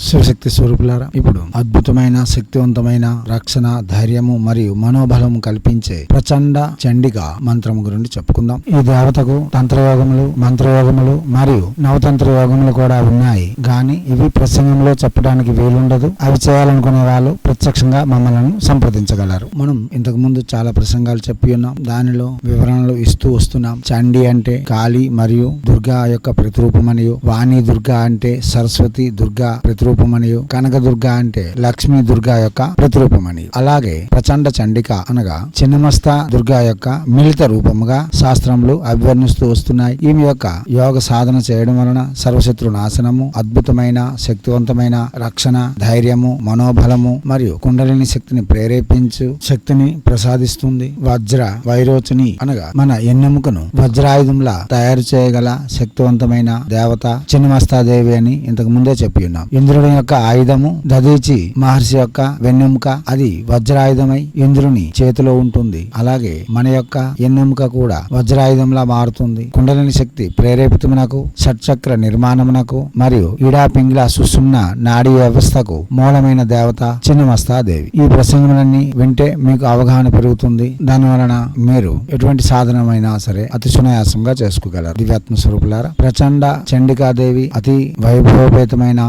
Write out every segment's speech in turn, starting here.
శివశక్తి స్వరూపులారా ఇప్పుడు అద్భుతమైన శక్తివంతమైన రక్షణ ధైర్యము మరియు మనోబలము కల్పించే ప్రచండ చండిక మంత్రము గురించి చెప్పుకుందాం. ఈ దేవతకు తంత్రయోగములు మంత్రయోగములు మరియు నవతంత్ర యోగములు కూడా ఉన్నాయి. గాని ఇవి ప్రసంగంలో చెప్పడానికి వీలుండదు. అవి చేయాలనుకునే వాళ్ళు ప్రత్యక్షంగా మమ్మల్ని సంప్రదించగలరు. మనం ఇంతకు ముందు చాలా ప్రసంగాలు చెప్పి ఉన్నాం. దానిలో వివరణలు ఇస్తూ వస్తున్నాం. చండి అంటే కాళీ మరియు దుర్గా యొక్క ప్రతిరూపమనియు. వాణి దుర్గా అంటే సరస్వతి దుర్గా ప్రతి కనక కనకదుర్గ అంటే లక్ష్మీ దుర్గా యొక్క ప్రతిరూపమని అలాగే ప్రచండ చండిక అనగా చిన్నమస్త దుర్గా యొక్క మిళిత రూపముగా శాస్త్రములు అభివర్ణిస్తూ వస్తున్నాయి. ఈమె యొక్క యోగ సాధన చేయడం వలన సర్వశత్రు నాశనము అద్భుతమైన శక్తివంతమైన రక్షణ ధైర్యము మనోబలము మరియు కుండలిని శక్తిని ప్రేరేపించు శక్తిని ప్రసాదిస్తుంది. వజ్ర వైరోచని అనగా మన ఎన్నెముకను వజ్రాయుధంలా తయారు చేయగల శక్తివంతమైన దేవత చిన్నమస్తాదేవి అని ఇంతకు ముందే చెప్పి ఉన్నాం. ఇంద్రుడి యొక్క ఆయుధము దదీచి మహర్షి యొక్క వెన్నెముక అది వజ్రాయుధమై ఇంద్రుని చేతిలో ఉంటుంది. అలాగే మన యొక్క ఎన్నెముక కూడా వజ్రాయుధంలా మారుతుంది. కుండలిని శక్తి ప్రేరేపితమునకు షట్చక్ర నిర్మాణమునకు మరియు ఇడా పింగ్ల సుసుమ్న నాడీ వ్యవస్థకు మూలమైన దేవత చిన్నమస్తాదేవి ఈ ప్రసంగములన్నీ వింటే మీకు అవగాహన పెరుగుతుంది. దాని వలన మీరు ఎటువంటి సాధనమైనా సరే అతి సునాయాసంగా చేసుకోగలరు. దివ్యాత్మ స్వరూపులారా ప్రచండ చండికాదేవి అతి వైభవపేతమైన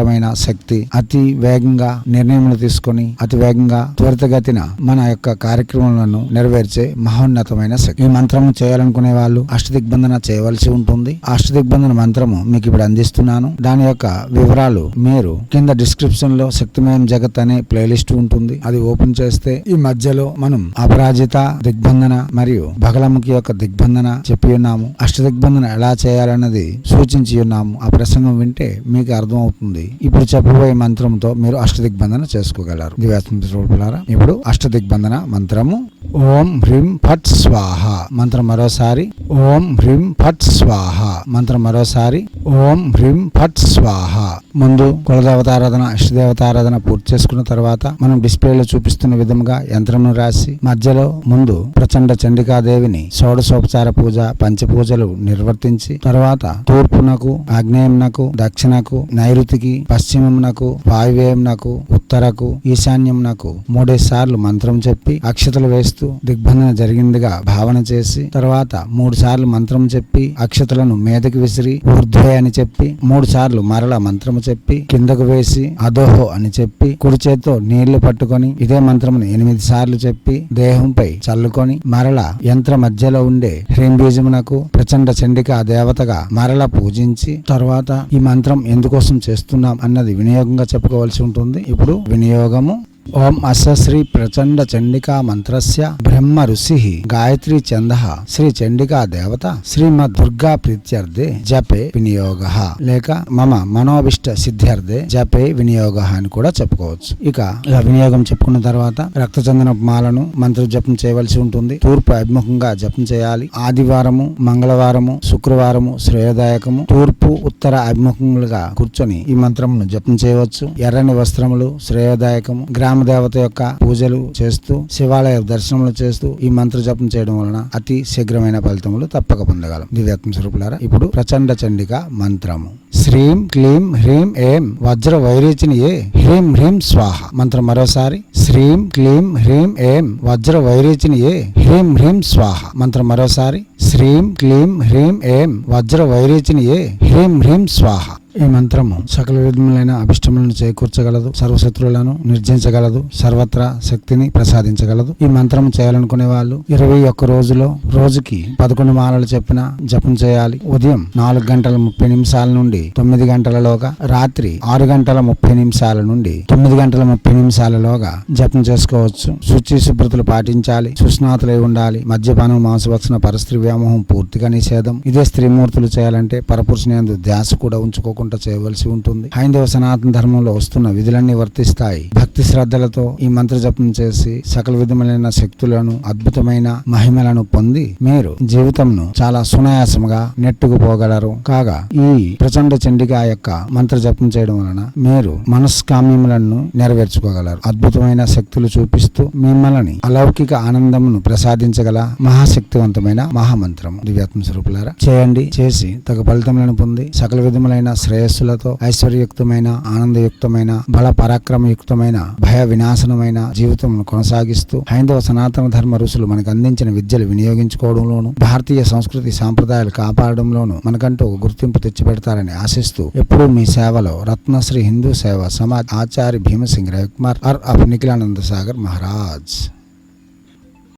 భయంకరమైన శక్తి అతి వేగంగా నిర్ణయములు తీసుకొని అతి వేగంగా త్వరితగతిన మన యొక్క కార్యక్రమాలను నెరవేర్చే మహోన్నతమైన శక్తి. ఈ మంత్రము చేయాలనుకునే వాళ్ళు అష్టదిగ్బంధన చేయవలసి ఉంటుంది. అష్టదిగ్బంధన మంత్రము మీకు ఇప్పుడు అందిస్తున్నాను. దాని యొక్క వివరాలు మీరు కింద డిస్క్రిప్షన్లో శక్తిమయం జగత్ అనే ప్లేలిస్ట్ ఉంటుంది. అది ఓపెన్ చేస్తే ఈ మధ్యలో మనం అపరాజిత దిగ్బంధన మరియు బగలముఖి యొక్క దిగ్బంధన చెప్పి ఉన్నాము. అష్టదిగ్బంధన ఎలా చేయాలన్నది సూచించి ఉన్నాము. ఆ ప్రసంగం వింటే మీకు అర్థం అవుతుంది ఇప్పుడు చెప్పబోయే మంత్రంతో మీరు అష్టదిగ్బంధన చేసుకోగలరు. దివ్యాత్మ స్వరూపులారా ఇప్పుడు అష్టదిగ్బంధన మంత్రము ఓం హ్రీం ఫట్ స్వాహ. మంత్రం మరోసారి. ఓం హ్రీం ఫట్ స్వాహ. మంత్రం మరోసారి. ఓం హ్రీం ఫట్ స్వాహ. ముందు కులదేవతారాధన ఇష్టదేవతారాధన పూర్తి చేసుకున్న తర్వాత మనం డిస్ప్లేలో చూపిస్తున్న విధంగా యంత్రమును రాసి మధ్యలో ముందు ప్రచండ చండికాదేవిని షోడశోపచార పూజ పంచపూజలు నిర్వర్తించి తర్వాత తూర్పునకు ఆగ్నేయంనకు దక్షిణకు నైరుతికి పశ్చిమమునకు వాయువ్యంనకు ఉత్తరకు ఈశాన్యంనకు మూడేసార్లు మంత్రం చెప్పి అక్షతలు చేస్తూ దిగ్బంధన జరిగిందిగా భావన చేసి తర్వాత మూడు సార్లు మంత్రం చెప్పి అక్షతలను మీదకి విసిరి ఊర్ధ్వే అని చెప్పి మూడు సార్లు మరల మంత్రము చెప్పి కిందకు వేసి అదోహో అని చెప్పి కుడి చేత్తో నీళ్ళు పట్టుకొని ఇదే మంత్రమును ఎనిమిది సార్లు చెప్పి దేహంపై చల్లుకొని మరల యంత్ర మధ్యలో ఉండే హ్రీంబీజమునకు ప్రచండ చండిక దేవతగా మరల పూజించి తర్వాత ఈ మంత్రం ఎందుకోసం చేస్తున్నాం అన్నది వినియోగంగా చెప్పుకోవాల్సి ఉంటుంది. ఇప్పుడు వినియోగము ఓం అస్య శ్రీ ప్రచండ చండికా మంత్రస్య బ్రహ్మ ఋషి గాయత్రి చంద శ్రీ చండికా దేవత శ్రీమద్ దుర్గా ప్రీత్యర్థే జపే వినియోగ. లేక మమ మనోభిష్ట సిద్ధ్యర్థే జపే వినియోగ అని కూడా చెప్పుకోవచ్చు. ఇక ఇలా వినియోగం చెప్పుకున్న తర్వాత రక్తచందన మాలను మంత్ర జపం చేయవలసి ఉంటుంది. తూర్పు అభిముఖంగా జపం చేయాలి. ఆదివారము మంగళవారము శుక్రవారము శ్రేయదాయకము. తూర్పు ఉత్తర అభిముఖములుగా కూర్చొని ఈ మంత్రమును జపం చేయవచ్చు. ఎర్రని వస్త్రములు శ్రేయదాయకము. గ్రామ దేవత యొక్క పూజలు చేస్తూ శివాలయ దర్శనములు చేస్తూ ఈ మంత్ర జపం చేయడం వలన అతి శీఘ్రమైన ఫలితములు తప్పక పొందగలం. దివ్యాత్మ స్వరూపులారా ఇప్పుడు ప్రచండ చండిక మంత్రము. శ్రీం క్లీం హ్రీం ఏం వజ్ర వైరేచిని ఏ? హ్రీం హ్రీం స్వాహ. మంత్రం మరోసారి. శ్రీం క్లీం హ్రీం ఏం వజ్ర వైరేచిని ఏ? హ్రీం హ్రీం స్వాహ. మంత్రం మరోసారి. శ్రీం క్లీం హ్రీం ఏం వజ్ర వైరేచిని ఏ? హ్రీం హ్రీం స్వాహ. ఈ మంత్రము సకల విధములైన అభిష్టములను చేకూర్చగలదు సర్వశత్రువులను నిర్జించగలదు సర్వత్రా శక్తిని ప్రసాదించగలదు. ఈ మంత్రం చేయాలనుకునే వాళ్ళు ఇరవై ఒక్క రోజులో రోజుకి పదకొండు మాలలు చెప్పిన జపం చేయాలి. ఉదయం నాలుగు గంటల ముప్పై నిమిషాల నుండి తొమ్మిది గంటలలోగా రాత్రి ఆరు గంటల ముప్పై నిమిషాల నుండి తొమ్మిది గంటల ముప్పై నిమిషాలలోగా జపం చేసుకోవచ్చు. శుచి శుభ్రతలు పాటించాలి సుస్నాతులై ఉండాలి. మద్యపానం మాంసభక్షణ పరస్త్రీ వ్యామోహం పూర్తిగా నిషేధం. ఇదే స్త్రీమూర్తులు చేయాలంటే పరపురుషుని ధ్యాస కూడా తప్పకుండా చేయవలసి ఉంటుంది. హైందవ సనాతన ధర్మంలో వస్తున్న విధులన్నీ వర్తిస్తాయి. భక్తి శ్రద్ధలతో ఈ మంత్ర జపం చేసి సకల విధములైన శక్తులను అద్భుతమైన మహిమలను పొంది మీరు జీవితంను చాలా సునాయాసముగా నెట్టుకుపోగలరు. కాగా ఈ ప్రచండ చండిక యొక్క మంత్ర జపం చేయడం వలన మీరు మనస్కామ్యములను నెరవేర్చుకోగలరు. అద్భుతమైన శక్తులు చూపిస్తూ మిమ్మల్ని అలౌకిక ఆనందమును ప్రసాదించగల మహాశక్తివంతమైన మహామంత్రం. దివ్యాత్మ స్వరూపులారా చేయండి. చేసి తగు ఫలితములను పొంది సకల విధములైన శ్రేయస్సులతో ఐశ్వర్యయుక్తమైన ఆనందయుక్తమైన బల పరాక్రమయుక్తమైన భయ వినాశనమైన జీవితం కొనసాగిస్తూ హైందవ సనాతన ధర్మ ఋషులు మనకు అందించిన విద్యలు వినియోగించుకోవడంలోను భారతీయ సంస్కృతి సాంప్రదాయాలు కాపాడడంలోను మనకంటూ గుర్తింపు తెచ్చిపెడతారని ఆశిస్తూ ఎప్పుడూ మీ సేవలో రత్నశ్రీ హిందూ సేవ సమాజ్ ఆచార్య భీమసింగ్ రవికుమార్ ఆర్ ఆఫ్ నిఖిలానంద సాగర్ మహారాజ్.